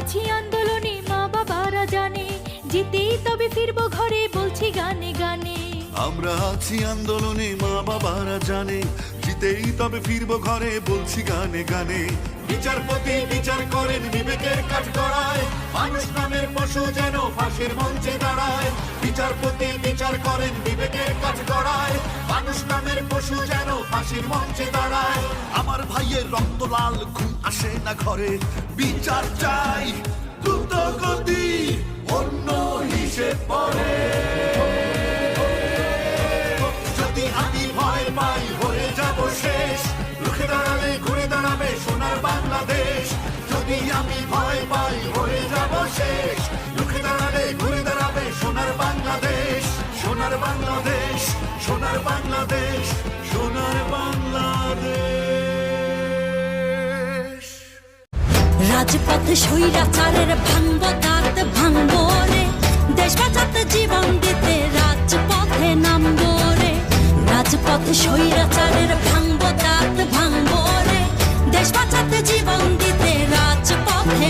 আছি আন্দোলনে, মা বাবারা জানে। জিতেই তবে ফিরবো ঘরে, বলছি গানে গানে। আমরা আছি আন্দোলনে, মা বাবারা জানে। জিতেই তবে ফিরবো ঘরে, বলছি গানে গানে। বিচারপতি বিচার করেন বিবেকের কাজ করায় মানুষ নামের পশু যেন ফাঁসির মঞ্চে দাঁড়ায়। বিচারপতি বিচার করেন বিবেকের কাজ করায় মানুষ নামের পশু যেন ফাঁসির মঞ্চে দাঁড়ায়। আমার ভাইয়ের রক্ত লাল, ঘুম আসে না ঘরে। বিচার চাই দ্রুত গতি অন্য হিসেব পরে যদি আমি ভয় পাই হয়ে যাব শেষ। রুখে দাঁড়ালে, ঘুরে দাঁড়াবে সোনার বাংলাদেশ। যদি আমি ভয় পাই, হয়ে বাংলাদেশ। সোনার বাংলাদেশ সোনার বাংলাদেশ। রাজপথে স্বৈরাচারের ভাঙব দাঁত ভাঙব রে দেশ বাঁচাতে জীবন দিতে রাজপথে নামব রে রাজপথে স্বৈরাচারের ভাঙব দাঁত ভাঙব রে দেশ বাঁচাতে জীবন দিতে রাজপথে